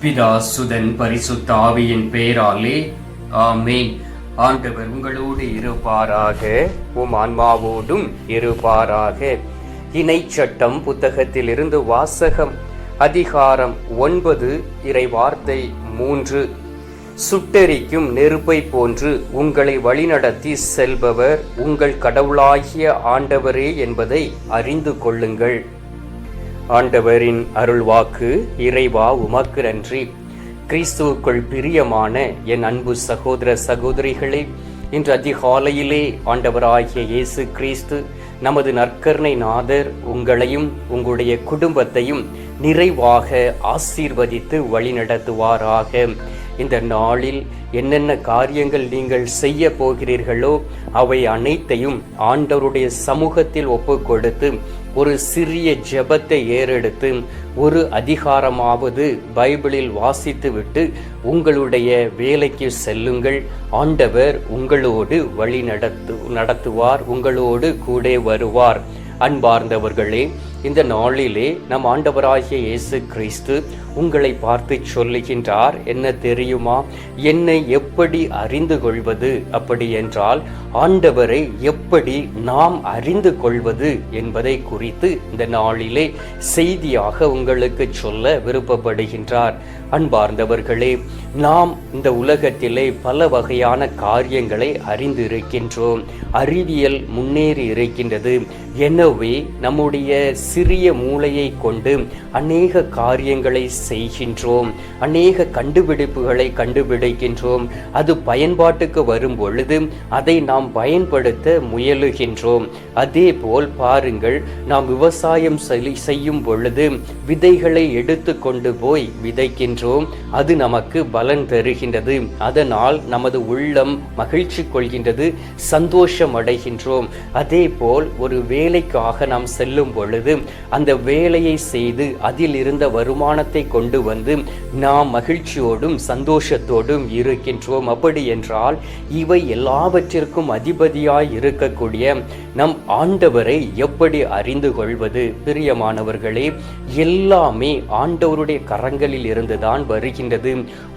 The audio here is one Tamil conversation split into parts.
பிதா சுதன் பரிசுத்த ஆவியின் பெயராலே ஆமேன். ஆண்டவர் உங்களோடு இருப்பாராக உம் ஆன்மாவோடும் இருப்பாராக. இணை சட்டம் புத்தகத்திலிருந்து வாசகம் அதிகாரம் ஒன்பது இறைவார்த்தை மூன்று. சுட்டெரிக்கும் நெருப்பை போன்று உங்களை வழிநடத்தி செல்பவர் உங்கள் கடவுளாகிய ஆண்டவரே என்பதை அறிந்து கொள்ளுங்கள். ஆண்டவரின் அருள்வாக்கு இறைவா உமக்கு நன்றி கிறிஸ்துவுக்குள் பிரியமான என் அன்பு சகோதர சகோதரிகளே இன்று அதிகாலையிலே ஆண்டவராகிய இயேசு கிறிஸ்து நமது நற்கர்ணை நாதர் உங்களையும் உங்களுடைய குடும்பத்தையும் நிறைவாக ஆசீர்வதித்து வழிநடத்துவாராக. இந்த நாளில் என்னென்ன காரியங்கள் நீங்கள் செய்ய போகிறீர்களோ அவை அனைத்தையும் ஆண்டவருடைய சமூகத்தில் ஒப்பு கொடுத்து ஒரு சிறிய ஜெபத்தை ஏறெடுத்து ஒரு அதிகாரமாவது பைபிளில் வாசித்துவிட்டு உங்களுடைய வேலைக்கு செல்லுங்கள். ஆண்டவர் உங்களோடு வழி நடத்து நடத்துவார் உங்களோடு கூட வருவார். அன்பார்ந்தவர்களே இந்த நாளிலே நம் ஆண்டவராகிய இயேசு கிறிஸ்து உங்களை பார்த்து சொல்லுகின்றார். என்ன தெரியுமா? என்னை எப்படி அறிந்து கொள்வது அப்படி என்றால் ஆண்டவரை எப்படி நாம் அறிந்து கொள்வது என்பதை குறித்து இந்த நாளிலே செய்தியாக உங்களுக்கு சொல்ல விருப்பப்படுகின்றார். அன்பார்ந்தவர்களே நாம் இந்த உலகத்திலே பல வகையான காரியங்களை அறிந்திருக்கின்றோம். அறிவியல் முன்னேறி இருக்கின்றது. எனவே நம்முடைய சிறிய மூளையை கொண்டு அநேக காரியங்களை செய்கின்றோம். அநேக கண்டுபிடிப்புகளை கண்டுபிடிக்கின்றோம். அது பயன்பாட்டுக்கு வரும் பொழுது அதை நாம் பயன்படுத்த முயலுகின்றோம். அதே போல் பாருங்கள் நாம் விவசாயம் செய்யும் பொழுது விதைகளை எடுத்து கொண்டு போய் விதைக்கின்றோம். அது நமக்கு பலன் தருகின்றது. அதனால் நமது உள்ளம் மகிழ்ச்சி கொள்கின்றது சந்தோஷம் அடைகின்றோம். அதே போல் ஒரு வேலைக்காக நாம் செல்லும் பொழுது அந்த வேலையை செய்து அதில் இருந்த வருமானத்தை கொண்டு வந்து நாம் மகிழ்ச்சியோடும் சந்தோஷத்தோடும் இருக்கின்றோம். அப்படி என்றால் இவை எல்லாவற்றிற்கும் அதிபதியாய் இருக்கக்கூடிய நம் ஆண்டவரை எப்படி அறிந்து கொள்வது? பிரியமானவர்களே எல்லாமே ஆண்டவருடைய கரங்களில் இருந்துதான் வருகின்றது.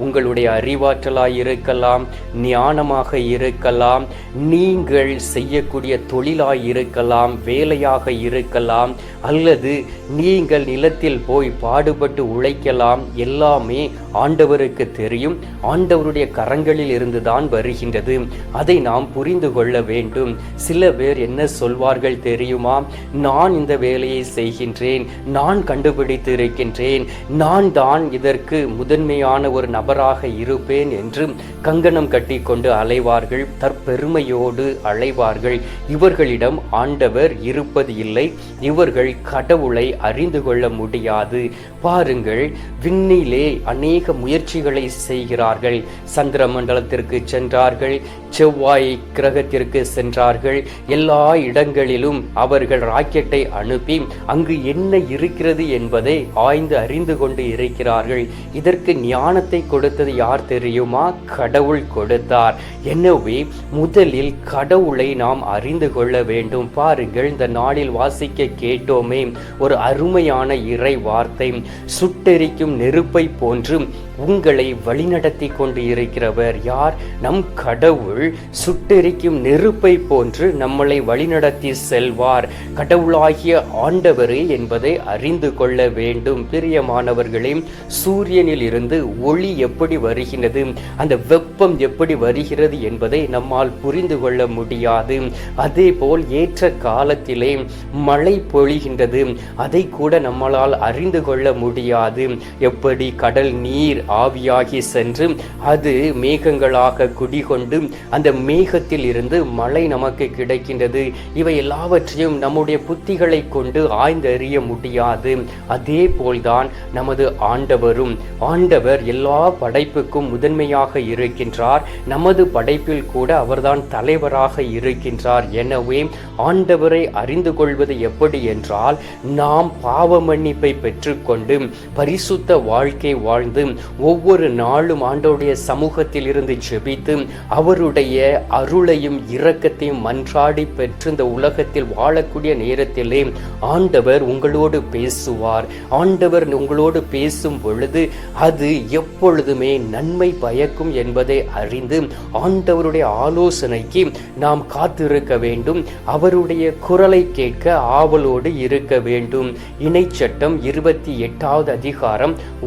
உங்களுடைய அறிவாற்றலாய் இருக்கலாம் ஞானமாக இருக்கலாம் நீங்கள் செய்யக்கூடிய தொழிலாய் இருக்கலாம் வேலையாக இருக்கலாம் அல்லது நீங்கள் நிலத்தில் போய் பாடுபட்டு வைக்கலாம் எல்லாமே ஆண்டவருக்கு தெரியும். ஆண்டவருடைய கரங்களில் இருந்துதான் வருகின்றது. அதை நாம் புரிந்து கொள்ள வேண்டும். சில பேர் என்ன சொல்வார்கள் தெரியுமா? நான் இந்த வேலையை செய்கின்றேன். நான் கண்டுபிடித்து இருக்கின்றேன் நான் தான் இதற்கு முதன்மையான ஒரு நபராக இருப்பேன் என்று கங்கணம் கட்டி கொண்டு அலைவார்கள். தற்பெருமையோடு அலைவார்கள். இவர்களிடம் ஆண்டவர் இருப்பது இல்லை இவர்கள் கடவுளை அறிந்து கொள்ள முடியாது. பாருங்கள் விண்ணிலே அநேக முயற்சிகளை செய்கிறார்கள். சந்திர மண்டலத்திற்கு சென்றார்கள். செவ்வாய் கிரகத்திற்கு சென்றார்கள். எல்லா இடங்களிலும் அவர்கள் ராக்கெட்டை அனுப்பி அங்கு என்ன இருக்கிறது என்பதை ஆய்ந்து அறிந்து கொண்டு இருக்கிறார்கள். இதற்கு ஞானத்தை கொடுத்தது யார் தெரியுமா? கடவுள் கொடுத்தார். எனவே முதலில் கடவுளை நாம் அறிந்து கொள்ள வேண்டும். பாருங்கள் இந்த நாளில் வாசிக்க கேட்டோமே. ஒரு அருமையான இறை வார்த்தை சுட்டெரிக்கும் நெருப்பை போன்று உங்களை வழிநடத்தி கொண்டு இருக்கிறவர் யார்? நம் கடவுள் சுட்டெரிக்கும் நெருப்பை போன்று நம்மளை வழிநடத்தி செல்வார். கடவுளாகிய ஆண்டவரே என்பதை அறிந்து கொள்ள வேண்டும். பிரியமானவர்களே சூரியனில் இருந்து ஒளி எப்படி வருகின்றது அந்த வெப்பம் எப்படி வருகிறது என்பதை நம்மால் புரிந்து கொள்ள முடியாது. அதே போல் ஏற்ற காலத்திலே மழை பொழிகின்றது. அதை கூட நம்மளால் அறிந்து கொள்ள முடியாது. எப்படி கடல் நீர் ஆவியாகி சென்று அது மேகங்களாக குடிகொண்டு அந்த மேகத்தில் இருந்து மழை நமக்கு கிடைக்கின்றது. இவை எல்லாவற்றையும் நம்முடைய புத்திகளை கொண்டு ஆய்ந்தறிய முடியாது. அதே போல்தான் நமது ஆண்டவரும் ஆண்டவர் எல்லா படைப்புக்கும் முதன்மையாக இருக்கின்றார். நமது படைப்பில் கூட அவர்தான் தலைவராக இருக்கின்றார். எனவே ஆண்டவரை அறிந்து கொள்வது எப்படி என்றால் நாம் பாவ மன்னிப்பை பெற்றுக்கொண்டு பரிசு பரிசுத்த வாழ்க்கை வாழ்ந்து ஒவ்வொரு நாளும் ஆண்டவருடைய சமூகத்தில் இருந்து ஜெபித்து அவருடைய அருளையும் இரக்கத்தையும் மன்றாடி பெற்று இந்த உலகத்தில் வாழக்கூடிய நேரத்திலே ஆண்டவர் உங்களோடு பேசுவார். ஆண்டவர் உங்களோடு பேசும் பொழுது அது எப்பொழுதுமே நன்மை பயக்கும் என்பதை அறிந்து ஆண்டவருடைய ஆலோசனைக்கு நாம் காத்திருக்க வேண்டும். அவருடைய குரலை கேட்க ஆவலோடு இருக்க வேண்டும். இணைச்சட்டம் இருபத்தி எட்டாவது அதிகாரம்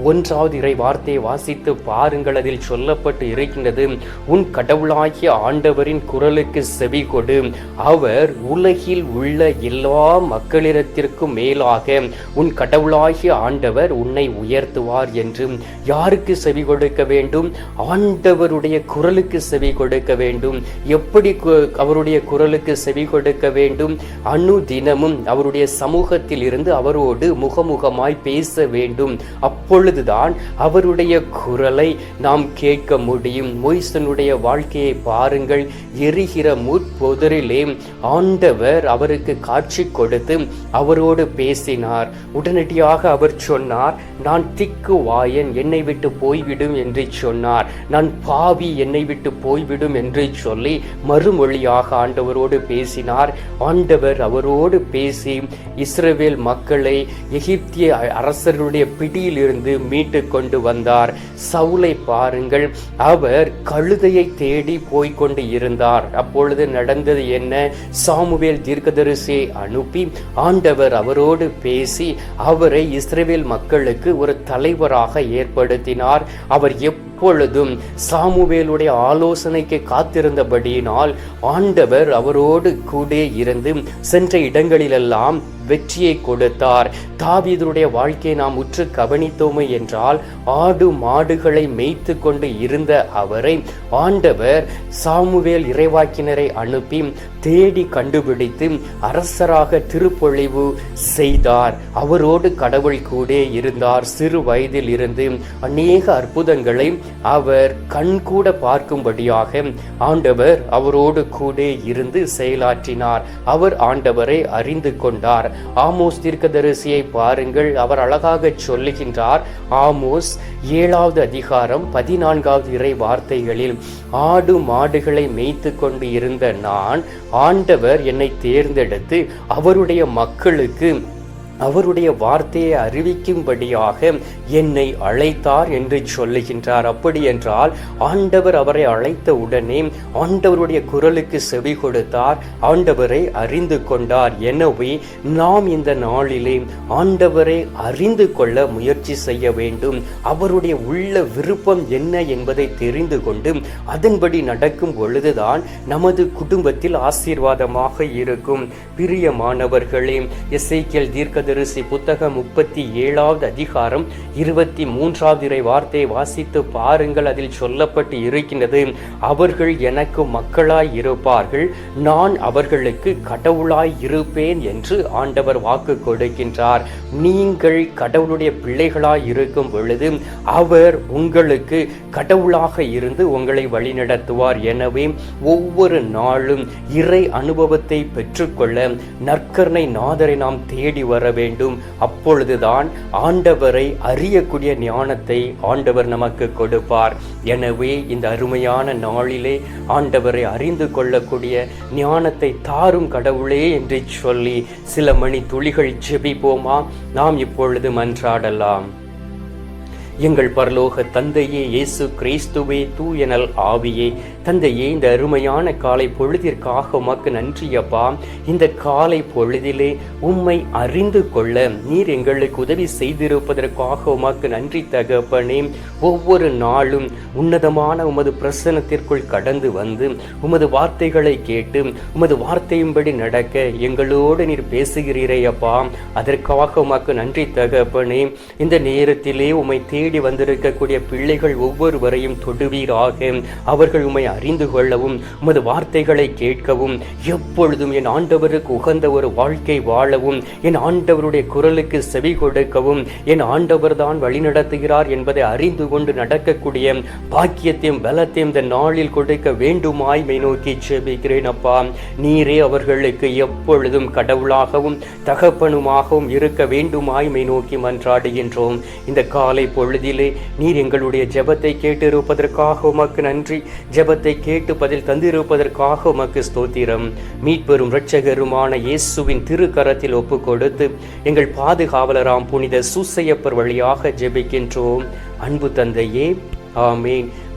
ஒன்றாவது இறை வார்த்தையை வாசித்து பாருங்கள். அதில் சொல்லப்பட்டு இருக்கின்றது உன் கடவுளாகிய ஆண்டவரின் குரலுக்கு செவி கொடு. அவர் உலகில் உள்ள எல்லா மக்களிடத்திற்கும் மேலாக உன் கடவுளாகிய ஆண்டவர் உன்னை உயர்த்துவார் என்று. யாருக்கு செவி கொடுக்க வேண்டும்? ஆண்டவருடைய குரலுக்கு செவி கொடுக்க வேண்டும். எப்படி கு- அவருடைய குரலுக்கு செவி கொடுக்க வேண்டும்? அணு தினமும் அவருடைய சமூகத்தில் இருந்து அவரோடு முகமுகமாய் பேச வேண்டும். அப்பொழுதுதான் அவருடைய குரலை நாம் கேட்க முடியும். மொய்சனுடைய வாழ்க்கையை பாருங்கள். எரிகிற முற்பொதரிலே ஆண்டவர் அவருக்கு காட்சி கொடுத்து அவரோடு பேசினார். உடனடியாக அவர் சொன்னார் நான் திக்கு வாயன் என்னை விட்டு போய்விடும் என்று சொன்னார். நான் பாவி என்னை விட்டு போய்விடும் என்று சொல்லி மறுமொழியாக ஆண்டவரோடு பேசினார். ஆண்டவர் அவரோடு பேசி இஸ்ரவேல் மக்களை எகிப்திய அரசருடைய பிடி பிடியிலிருந்து மீட்டு கொண்டு வந்தார். சவுலை பாருங்கள் அவர் கழுதையை தேடி போய்கொண்டு இருந்தார். அப்பொழுது நடந்தது என்ன? சாமுவேல் தீர்க்கதரிசியை அனுப்பி ஆண்டவர் அவரோடு பேசி அவரை இஸ்ரேவேல் மக்களுக்கு ஒரு தலைவராக ஏற்படுத்தினார். அவர் அப்பொழுதும் சாமுவேலுடைய ஆலோசனைக்கு காத்திருந்தபடியினால் ஆண்டவர் அவரோடு கூட இருந்து சென்ற இடங்களிலெல்லாம் வெற்றியை கொடுத்தார். தாவீதருடைய வாழ்க்கையை நாம் உற்று கவனித்தோமே என்றால் ஆடு மாடுகளை மேய்த்து கொண்டு இருந்த அவரை ஆண்டவர் சாமுவேல் இறைவாக்கினரை அனுப்பி தேடி கண்டுபிடித்து அரசராக திருப்பொழிவு செய்தார். அவரோடு கடவுள் கூட இருந்தார். சிறு வயதில் இருந்து அநேக அற்புதங்களை அவர் கண்கூட பார்க்கும்படியாக ஆண்டவர் அவரோடு கூட இருந்து செயலாற்றினார். அவர் ஆண்டவரை அறிந்து கொண்டார். ஆமோஸ் தீர்க்கதரிசியை பாருங்கள். அவர் அழகாக சொல்லுகின்றார். ஆமோஸ் ஏழாவது அதிகாரம் பதினான்காவது இறை வார்த்தைகளில் ஆடு மாடுகளை மேய்த்து கொண்டு இருந்த நான் ஆண்டவர் என்னை தேர்ந்தெடுத்து அவருடைய மக்களுக்கு அவருடைய வார்த்தையை அறிவிக்கும்படியாக என்னை அழைத்தார் என்று சொல்லுகின்றார். அப்படி என்றால் ஆண்டவர் அவரை அழைத்த உடனே ஆண்டவருடைய குரலுக்கு செவி கொடுத்தார் ஆண்டவரை அறிந்து கொண்டார். எனவே நாம் இந்த நாளிலே ஆண்டவரை அறிந்து கொள்ள முயற்சி செய்ய வேண்டும். அவருடைய உள்ள விருப்பம் என்ன என்பதை தெரிந்து கொண்டு அதன்படி நடக்கும் பொழுதுதான் நமது குடும்பத்தில் ஆசீர்வாதமாக இருக்கும். பிரியமானவர்களே எசேக்கியல் தீர்க்கதரிசி புத்தகம் முப்பத்தி ஏழாவது அதிகாரம் இருபத்தி மூன்றாவது இறை வார்த்தையை வாசித்து பாருங்கள். அதில் சொல்லப்பட்டு இருக்கின்றது அவர்கள் எனக்கு மக்களாய் இருப்பார்கள். நான் அவர்களுக்கு கடவுளாய் இருப்பேன் என்று ஆண்டவர் வாக்கு கொடுக்கின்றார். நீங்கள் கடவுளுடைய பிள்ளைகளாய் இருக்கும் பொழுது அவர் உங்களுக்கு கடவுளாக இருந்து உங்களை வழிநடத்துவார். எனவே ஒவ்வொரு நாளும் இறை அனுபவத்தை பெற்றுக்கொள்ள நற்கருணை நாதரை நாம் தேடி வர வேண்டும். அப்பொழுதுதான் ஆண்டவரை அறியக்கூடிய ஞானத்தை ஆண்டவர் நமக்கு கொடுப்பார். எனவே இந்த அருமையான நாளிலே ஆண்டவரை அறிந்து கொள்ளக்கூடிய ஞானத்தை தாரும் கடவுளே என்று சொல்லி சில மணி துளிகள் ஜெபிப்போமா? நாம் இப்பொழுது மன்றாடலாம். எங்கள் பரலோக தந்தையே இயேசு கிறிஸ்துவே தூயனல் ஆவியே. தந்தையே இந்த அருமையான காலை பொழுதிற்காக உமக்கு நன்றியப்பா இந்த காலை பொழுதிலே உம்மை அறிந்து கொள்ள நீர் எங்களுக்கு உதவி செய்திருப்பதற்காக உமக்கு நன்றி தகப்பனே. ஒவ்வொரு நாளும் உன்னதமான உமது பிரசனத்திற்குள் கடந்து வந்து உமது வார்த்தைகளை கேட்டு உமது வார்த்தையின்படி நடக்க எங்களோடு நீர் பேசுகிறீரையப்பா அதற்காக உமக்கு நன்றி தகப்பனே. இந்த நேரத்திலே உம்மை தேடி தேடி வந்திருக்கக்கூடிய பிள்ளைகள் ஒவ்வொருவரையும் தொடுவீராக. அவர்கள் உண்மை அறிந்து கொள்ளவும் உமது வார்த்தைகளை கேட்கவும் எப்பொழுதும் என் ஆண்டவருக்கு உகந்த ஒரு வாழ்க்கை வாழவும் என் ஆண்டவருடைய குரலுக்கு செவி கொடுக்கவும் என் ஆண்டவர் தான் வழிநடத்துகிறார் என்பதை அறிந்து கொண்டு நடக்கக்கூடிய பாக்கியத்தையும் பலத்தையும் இந்த நாளில் கொடுக்க வேண்டுமாய் மை நோக்கி செபிக்கிறேன் அப்பா. நீரே அவர்களுக்கு எப்பொழுதும் கடவுளாகவும் தகப்பனுமாகவும் இருக்க வேண்டுமாய் மை நோக்கி மன்றாடுகின்றோம். இந்த காலை பொழுது பொழுதிலே நீர் எங்களுடைய ஜெபத்தை கேட்டிருப்பதற்காக உமக்கு நன்றி. ஜெபத்தை கேட்டு பதில் தந்திருப்பதற்காக உமக்கு ஸ்தோத்திரம். மீட்பெரும் இரட்சகருமான இயேசுவின் திருக்கரத்தில் ஒப்பு கொடுத்து எங்கள் பாதுகாவலராம் புனித சூசையப்பர் வழியாக ஜெபிக்கின்றோம். அன்பு தந்தையே ஆமேன்.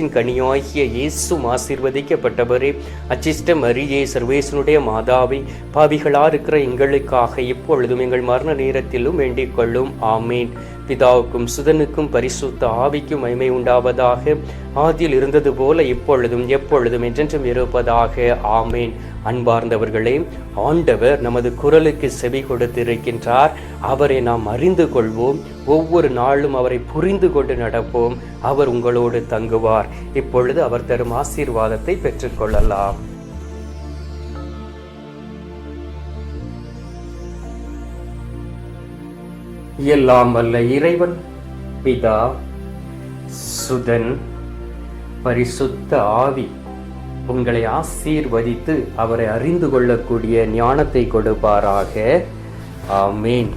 வயிற்றின் கனியாகிய இயேசும் ஆசீர்வதிக்கப்பட்டவரே அச்சிஷ்ட மரியே சர்வேசனுடைய மாதாவை பாவிகளா இருக்கிற எங்களுக்காக இப்பொழுதும் எங்கள் மரண நேரத்திலும் வேண்டிக் கொள்ளும். ஆமேன். பிதாவுக்கும் சுதனுக்கும் பரிசுத்த ஆவிக்கும் மகிமை உண்டாவதாக. ஆதியில் இருந்தது போல இப்பொழுதும் எப்பொழுதும் என்றென்றும் இருப்பதாக. ஆமேன். அன்பார்ந்தவர்களே ஆண்டவர் நமது குரலுக்கு செவி கொடுத்திருக்கின்றார். அவரை நாம் அறிந்து கொள்வோம். ஒவ்வொரு நாளும் அவரை புரிந்து கொண்டு நடப்போம். அவர் உங்களோடு தங்குவார். இப்பொழுது அவர் தரும் ஆசீர்வாதத்தை பெற்றுக்கொள்ளலாம். எல்லாம் வல்ல இறைவன். பிதா சுதன் பரிசுத்த ஆவி உங்களை ஆசீர்வதித்து அவரை அறிந்து கொள்ளக்கூடிய ஞானத்தை கொடுப்பாராக. ஆமேன்.